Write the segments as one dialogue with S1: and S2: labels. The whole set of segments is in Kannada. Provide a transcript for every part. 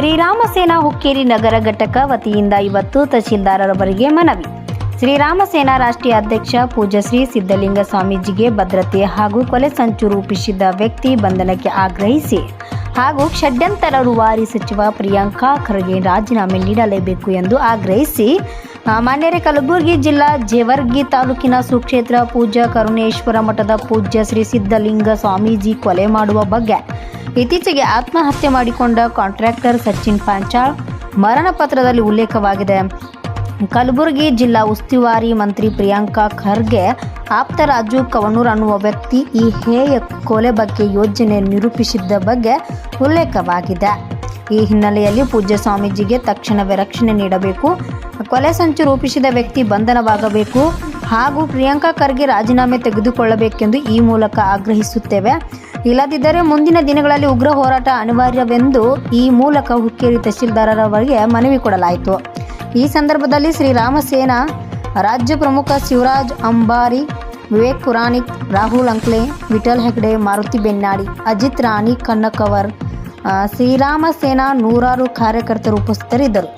S1: ಶ್ರೀರಾಮ ಸೇನಾ ಹುಕ್ಕೇರಿ ನಗರ ಘಟಕ ವತಿಯಿಂದ ಇವತ್ತು ತಹಶೀಲ್ದಾರರವರಿಗೆ ಮನವಿ. ಶ್ರೀರಾಮ ಸೇನಾ ರಾಷ್ಟ್ರೀಯ ಅಧ್ಯಕ್ಷ ಪೂಜಾಶ್ರೀ ಸಿದ್ದಲಿಂಗ ಸ್ವಾಮೀಜಿಗೆ ಭದ್ರತೆ ಹಾಗೂ ಕೊಲೆ ಸಂಚು ರೂಪಿಸಿದ ವ್ಯಕ್ತಿ ಬಂಧನಕ್ಕೆ ಆಗ್ರಹಿಸಿ ಹಾಗೂ ಷಡ್ಯಂತರ ರುವಾರಿ ಸಚಿವ ಪ್ರಿಯಾಂಕಾ ಖರ್ಗೆ ರಾಜೀನಾಮೆ ನೀಡಲೇಬೇಕು ಎಂದು ಆಗ್ರಹಿಸಿ ಮಾನ್ಯರೇ ಕಲಬುರಗಿ ಜಿಲ್ಲಾ ಜೇವರ್ಗಿ ತಾಲೂಕಿನ ಸುಕ್ಷೇತ್ರ ಪೂಜ್ಯ ಕರುಣೇಶ್ವರ ಮಠದ ಪೂಜ್ಯ ಶ್ರೀ ಸಿದ್ಧಲಿಂಗ ಸ್ವಾಮೀಜಿ ಕೊಲೆ ಮಾಡುವ ಬಗ್ಗೆ ಇತ್ತೀಚೆಗೆ ಆತ್ಮಹತ್ಯೆ ಮಾಡಿಕೊಂಡ ಕಾಂಟ್ರಾಕ್ಟರ್ ಸಚಿನ್ ಪಾಂಚಾಳ್ ಮರಣ ಪತ್ರದಲ್ಲಿ ಉಲ್ಲೇಖವಾಗಿದೆ. ಕಲಬುರಗಿ ಜಿಲ್ಲಾ ಉಸ್ತುವಾರಿ ಮಂತ್ರಿ ಪ್ರಿಯಾಂಕಾ ಖರ್ಗೆ ಆಪ್ತ ರಾಜು ಕವನೂರ್ ಅನ್ನುವ ವ್ಯಕ್ತಿ ಈ ಹೇಯ ಕೊಲೆ ಬಗ್ಗೆ ಯೋಜನೆ ನಿರೂಪಿಸಿದ್ದ ಬಗ್ಗೆ ಉಲ್ಲೇಖವಾಗಿದೆ. ಈ ಹಿನ್ನೆಲೆಯಲ್ಲಿ ಪೂಜ್ಯ ಸ್ವಾಮೀಜಿಗೆ ತಕ್ಷಣವೇ ರಕ್ಷಣೆ ನೀಡಬೇಕು. ಕೊಲೆ ಸಂಚು ರೂಪಿಸಿದ ವ್ಯಕ್ತಿ ಬಂಧನವಾಗಬೇಕು ಹಾಗೂ ಪ್ರಿಯಾಂಕಾ ಖರ್ಗೆ ರಾಜೀನಾಮೆ ತೆಗೆದುಕೊಳ್ಳಬೇಕೆಂದು ಈ ಮೂಲಕ ಆಗ್ರಹಿಸುತ್ತೇವೆ. ಇಲ್ಲದಿದ್ದರೆ ಮುಂದಿನ ದಿನಗಳಲ್ಲಿ ಉಗ್ರ ಹೋರಾಟ ಅನಿವಾರ್ಯವೆಂದು ಈ ಮೂಲಕ ಹುಕ್ಕೇರಿ ತಹಶೀಲ್ದಾರರವರಿಗೆ ಮನವಿ ಕೊಡಲಾಯಿತು. ಈ ಸಂದರ್ಭದಲ್ಲಿ ಶ್ರೀರಾಮ ಸೇನಾ ರಾಜ್ಯ ಪ್ರಮುಖ ಶಿವರಾಜ್ ಅಂಬಾರಿ, ವಿವೇಕ್ ಪುರಾಣಿಕ್, ರಾಹುಲ್ ಅಂಕ್ಲೆ, ವಿಠಲ್ ಹೆಗ್ಡೆ, ಮಾರುತಿ ಬೆನ್ನಾಡಿ, ಅಜಿತ್ ರಾಣಿ ಕನ್ನಕವರ್ ಶ್ರೀರಾಮ ಸೇನಾ ನೂರಾರು ಕಾರ್ಯಕರ್ತರು ಉಪಸ್ಥಿತರಿದ್ದರು.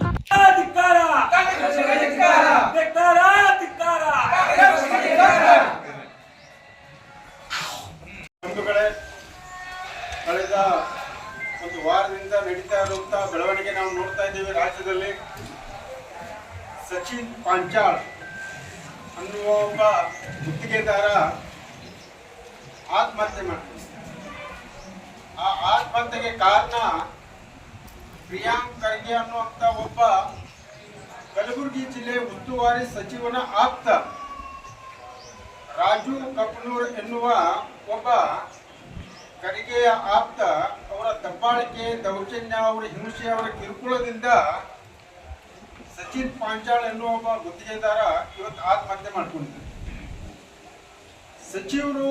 S2: ಒಂದು ವಾರದಿಂದ ನಡೀತಾ ಇರುವಂತಹ ಬೆಳವಣಿಗೆ ನಾವು ನೋಡ್ತಾ ಇದ್ದೇವೆ ರಾಜ್ಯದಲ್ಲಿ. ಸಚಿನ್ ಪಾಂಚಾಳ್ ಅನ್ನುವ ಒಬ್ಬ ಗುತ್ತಿಗೆದಾರ ಆತ್ಮಹತ್ಯೆ ಮಾಡ್ತಾರೆ ಆ ಆತ್ಮಹತ್ಯೆಗೆ ಕಾರಣ ಪ್ರಿಯಾಂಕ್ ಖರ್ಗೆ ಅನ್ನುವಂಥ ಒಬ್ಬ ಕಲಬುರಗಿ ಜಿಲ್ಲೆ ಉಸ್ತುವಾರಿ ಸಚಿವನ ಆಪ್ತ. ರಾಜು ಕಪ್ನೂರ್ ಎನ್ನುವ ಒಬ್ಬ ಖರ್ಗೆಯ ಆಪ್ತ ಅವರ ದಬ್ಬಾಳಿಕೆ, ದೌರ್ಜನ್ಯ, ಅವರ ಹಿಂಸೆ, ಅವರ ಕಿರುಕುಳದಿಂದ ಸಚಿನ್ ಪಾಂಚಾಳ್ ಎನ್ನುವ ಒಬ್ಬ ಗುತ್ತಿಗೆದಾರ ಇವತ್ತು ಆತ್ಮಹತ್ಯೆ ಮಾಡ್ಕೊಂಡಿದ್ದಾರೆ. ಸಚಿವರು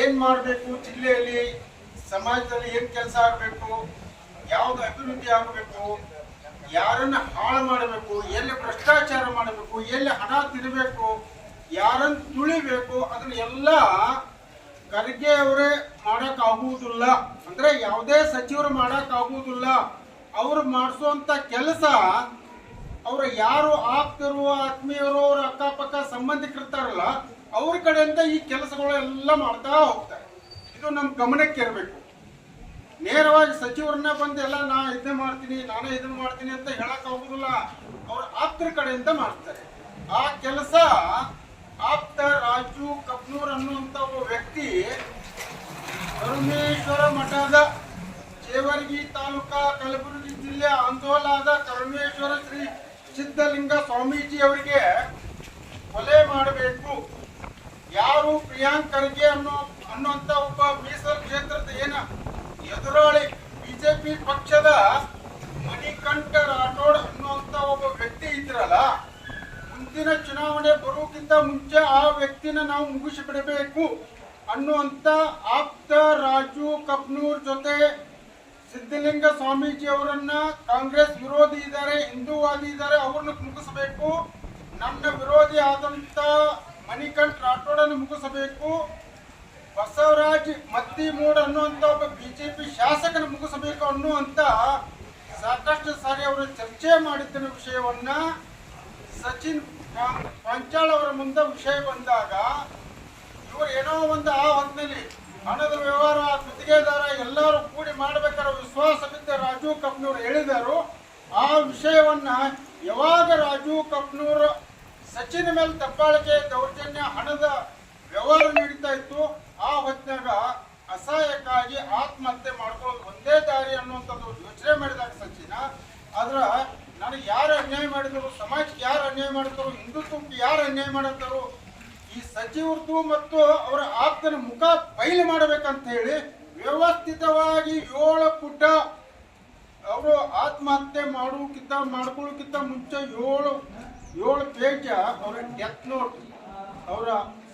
S2: ಏನ್ ಮಾಡಬೇಕು? ಜಿಲ್ಲೆಯಲ್ಲಿ, ಸಮಾಜದಲ್ಲಿ ಏನ್ ಕೆಲಸ ಆಗಬೇಕು? ಯಾವ್ದು ಅಭಿವೃದ್ಧಿ ಆಗಬೇಕು? ಯಾರನ್ನ ಹಾಳು ಮಾಡಬೇಕು? ಎಲ್ಲಿ ಭ್ರಷ್ಟಾಚಾರ ಮಾಡಬೇಕು? ಎಲ್ಲಿ ಹಣ ತಿನ್ನಬೇಕು ಯಾರನ್ನು ತುಳಿಬೇಕು? ಅದನ್ನ ಎಲ್ಲ ಖರ್ಗೆ ಅವರೇ ಮಾಡಕ್ ಆಗುವುದಿಲ್ಲ. ಅಂದ್ರೆ ಯಾವುದೇ ಸಚಿವರು ಮಾಡಕ್ ಆಗುವುದಿಲ್ಲ. ಅವ್ರು ಮಾಡಿಸುವಂತ ಕೆಲಸ ಅವ್ರ ಯಾರು ಆಪ್ತರು, ಆತ್ಮೀಯರು, ಅವ್ರ ಅಕ್ಕಪಕ್ಕ ಸಂಬಂಧಿಕರ್ತಾರಲ್ಲ ಅವ್ರ ಕಡೆಯಿಂದ ಈ ಕೆಲಸಗಳೆಲ್ಲ ಮಾಡ್ತಾ ಹೋಗ್ತಾರೆ. ಇದು ನಮ್ ಗಮನಕ್ಕೆ ಇರಬೇಕು. ನೇರವಾಗಿ ಸಚಿವರನ್ನ ಬಂದು ಎಲ್ಲ ನಾ ಇದನ್ನ ಮಾಡ್ತೀನಿ, ನಾನೇ ಇದನ್ನ ಮಾಡ್ತೀನಿ ಅಂತ ಹೇಳಕ್ ಹೋಗುದಿಲ್ಲ ಅವ್ರ ಆಪ್ತರ ಕಡೆಯಿಂದ ಮಾಡ್ತಾರೆ. ಆ ಕೆಲಸ ಆಪ್ತ ರಾಜು ಕಪ್ನೂರ್ ಅನ್ನುವಂತ ಒಬ್ಬ ವ್ಯಕ್ತಿ ಕರುಮೇಶ್ವರ ಮಠದ ಜೇವರ್ಗಿ ತಾಲೂಕಾ ಕಲಬುರಗಿ ಜಿಲ್ಲೆ ಅಂದೋಲಾದ ಕರುಮೇಶ್ವರ ಶ್ರೀ ಸಿದ್ಧಲಿಂಗ ಸ್ವಾಮೀಜಿ ಅವರಿಗೆ ಕೊಲೆ ಮಾಡಬೇಕು. ಯಾರು ಪ್ರಿಯಾಂಕ್ ಖರ್ಗೆ ಅನ್ನೋ ಅನ್ನುವಂತ ಒಬ್ಬ ಮೀಸಲು ಕ್ಷೇತ್ರದ ಏನ ಎದುರಾಳಿ ಬಿಜೆಪಿ ಪಕ್ಷದ ಮಣಿಕಂಠ ರಾಠೋಡ್ ಅನ್ನುವಂತ ಒಬ್ಬ ವ್ಯಕ್ತಿ ಇದ್ರಲ್ಲ ಮುಂದಿನ ಚುನಾವಣೆ ಬರೋಕ್ಕಿಂತ ಮುಂಚೆ ಆ ವ್ಯಕ್ತಿನ ನಾವು ಮುಗಿಸಿ ಬಿಡಬೇಕು ಅನ್ನುವಂತ ಆಪ್ತ ರಾಜು ಕಪ್ನೂರ್ ಜೊತೆ ಸಿದ್ಧಲಿಂಗ ಸ್ವಾಮೀಜಿ ಅವರನ್ನ ಕಾಂಗ್ರೆಸ್ ವಿರೋಧಿ ಇದ್ದಾರೆ, ಹಿಂದೂವಾದಿ ಇದ್ದಾರೆ, ಅವ್ರನ್ನ ಮುಗಿಸಬೇಕು. ನನ್ನ ವಿರೋಧಿ ಆದಂತ ಮಣಿಕಂಠ್ ರಾಠೋಡನ್ನು ಮುಗಿಸಬೇಕು. ಬಸವರಾಜ್ ಮತ್ತಿಮೂಡ್ ಅನ್ನುವಂತ ಒಬ್ಬ ಬಿಜೆಪಿ ಶಾಸಕನ ಮುಗಿಸಬೇಕು ಅನ್ನುವಂತ ಸಾಕಷ್ಟು ಸಾರಿ ಅವರು ಚರ್ಚೆ ಮಾಡಿದ್ದ ವಿಷಯವನ್ನ ಸಚಿನ್ ಅವರ ಮುಂದೆ ವಿಷಯ ಬಂದಾಗ, ಇವರು ಏನೋ ಒಂದು ಆ ಹೊತ್ತಿನಲ್ಲಿ ಹಣದ ವ್ಯವಹಾರ ಗುತ್ತಿಗೆದಾರ ಎಲ್ಲರೂ ಕೂಡಿ ಮಾಡಬೇಕಾದ ವಿಶ್ವಾಸದಿಂದ ರಾಜು ಕಪ್ನೂರ್ ಹೇಳಿದರು, ಆ ವಿಷಯವನ್ನ ಯಾವಾಗ ರಾಜು ಕಪ್ನೂರ್ ಸಚಿನ್ ಮೇಲೆ ತಪ್ಪಾಳಿಕೆ ದೌರ್ಜನ್ಯ, ಹಣದ ವ್ಯವಹಾರ ನಡೀತಾ ಇತ್ತು, ಆ ಹೊತ್ತಿನಾಗ ಅಸಹಾಯಕ್ಕಾಗಿ ಆತ್ಮಹತ್ಯೆ ಮಾಡ್ಕೊಳ್ಳೋದು ಒಂದೇ ದಾರಿ ಅನ್ನುವಂಥದ್ದು ಯೋಚನೆ ಮಾಡಿದಾಗ ಸಚಿನ. ಆದ್ರ ನನಗೆ ಯಾರು ಅನ್ಯಾಯ ಮಾಡಿದರು, ಸಮಾಜಕ್ಕೆ ಯಾರು ಅನ್ಯಾಯ ಮಾಡಿದ್ರು, ಹಿಂದುತ್ವಕ್ಕೆ ಯಾರು ಅನ್ಯಾಯ ಮಾಡುತ್ತಾರೋ ಈ ಸಚಿವರದು ಮತ್ತು ಅವರ ಆಪ್ತನ ಮುಖ ಬಯಲು ಮಾಡಬೇಕಂತ ಹೇಳಿ ವ್ಯವಸ್ಥಿತವಾಗಿ ಏಳು ಪುಟ ಅವರು ಆತ್ಮಹತ್ಯೆ ಮಾಡೋಕ್ಕಿಂತ ಮಾಡ್ಕೊಳ್ಳೋಕ್ಕಿಂತ ಮುಂಚೆ ಏಳು ಏಳು ಪೇಜ ಅವರ ಡೆತ್ ನೋಟ್ ಅವರ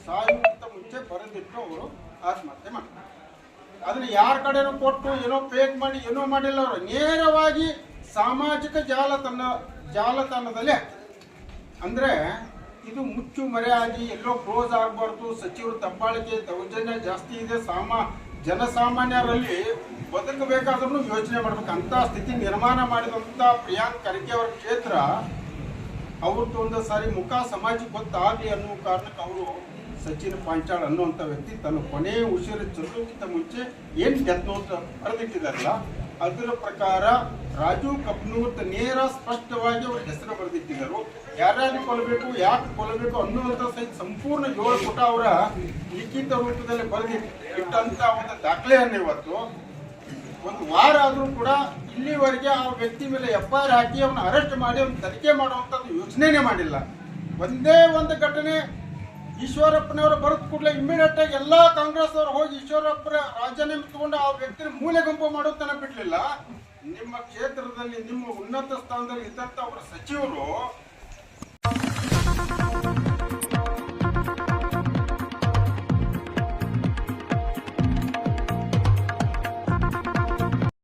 S2: ಸಾಯೋಕ್ಕಿಂತ ಮುಂಚೆ ಬರೆದಿಟ್ಟು ಅವರು ಆತ್ಮಹತ್ಯೆ ಮಾಡ್ತಾರೆ ಅದನ್ನ ಯಾರ ಕಡೆನೂ ಕೊಟ್ಟು ಏನೋ ಪೇಕ್ ಮಾಡಿ, ಏನೋ ಮಾಡಿಲ್ಲ, ಅವರು ನೇರವಾಗಿ ಸಾಮಾಜಿಕ ಜಾಲತಾಣ ಜಾಲತಾಣದಲ್ಲಿ, ಅಂದರೆ ಇದು ಮುಚ್ಚು ಮರೆಯಾಗಿ ಎಲ್ಲೋ ಕ್ಲೋಸ್ ಆಗಬಾರ್ದು, ಸಚಿವರು ತಪ್ಪಾಳಿಕೆ ದೌರ್ಜನ್ಯ ಜಾಸ್ತಿ ಇದೆ, ಸಾಮಾ, ಜನಸಾಮಾನ್ಯರಲ್ಲಿ ಬದುಕಬೇಕಾದ್ರೂ ಯೋಚನೆ ಮಾಡಬೇಕು. ಅಂತ ಸ್ಥಿತಿ ನಿರ್ಮಾಣ ಮಾಡಿದಂತ ಪ್ರಿಯಾಂಕ್ ಖರ್ಗೆ ಅವರ ಕ್ಷೇತ್ರ, ಅವ್ರದ್ದು ಒಂದು ಸಾರಿ ಮುಖ ಸಮಾಜಕ್ಕೆ ಗೊತ್ತಾಗಲಿ ಅನ್ನೋ ಕಾರಣಕ್ಕೆ ಅವರು ಸಚಿನ್ ಪಾಂಚಾಳ್ ಅನ್ನುವಂಥ ವ್ಯಕ್ತಿ ತನ್ನ ಕೊನೆ ಉಸಿರು ಚೆಲ್ಲೋಕ್ಕಿಂತ ಮುಂಚೆ ಏನು ಡೆತ್ ನೋಟ್ ಬರೆದಿಟ್ಟಿದಾರಲ್ಲ ಅದರ ಪ್ರಕಾರ ರಾಜು ಕಬ್ನೂತ್ ನೇರ ಸ್ಪಷ್ಟವಾಗಿ ಅವ್ರ ಹೆಸರು ಬರೆದಿಟ್ಟಿದ್ದರು. ಯಾರ್ಯಾರು ಕೊಲ್ಲಬೇಕು ಯಾಕೆ ಕೊಲ್ಲಬೇಕು ಅನ್ನುವಂಥ ಸಹಿತ ಸಂಪೂರ್ಣ ಏಳು ಪುಟ ಅವರ ಲಿಖಿತ ರೂಪದಲ್ಲಿ ಬರೆದಿಟ್ಟಂತ ಒಂದು ದಾಖಲೆಯನ್ನು ಇವತ್ತು. ಒಂದು ವಾರ ಆದರೂ ಕೂಡ ಇಲ್ಲಿವರೆಗೆ ಆ ವ್ಯಕ್ತಿ ಮೇಲೆ ಎಫ್ ಆರ್ ಹಾಕಿ ಅವನ್ನ ಅರೆಸ್ಟ್ ಮಾಡಿ ಅವನ ತನಿಖೆ ಮಾಡುವಂಥದ್ದು ಯೋಚನೆನೇ ಮಾಡಿಲ್ಲ. ಒಂದೇ ಒಂದು ಘಟನೆ ಈಶ್ವರಪ್ಪನವರು ಬರೆದ ಕೂಡಲೇ ಇಮಿಡಿಯೇಟ್ ಆಗಿ ಎಲ್ಲಾ ಕಾಂಗ್ರೆಸ್ ಅವರು ಹೋಗಿ ಈಶ್ವರಪ್ಪರ ರಾಜೀನಾಮೆ ಆ ವ್ಯಕ್ತಿ ಮೂಲೆ ಗುಂಪು ಮಾಡೋತನ ಬಿಡ್ಲಿಲ್ಲ. ನಿಮ್ಮ ಕ್ಷೇತ್ರದಲ್ಲಿ ನಿಮ್ಮ ಉನ್ನತ ಸ್ಥಾನದಲ್ಲಿ ಇದ್ದಂತ ಅವರ ಸಚಿವರು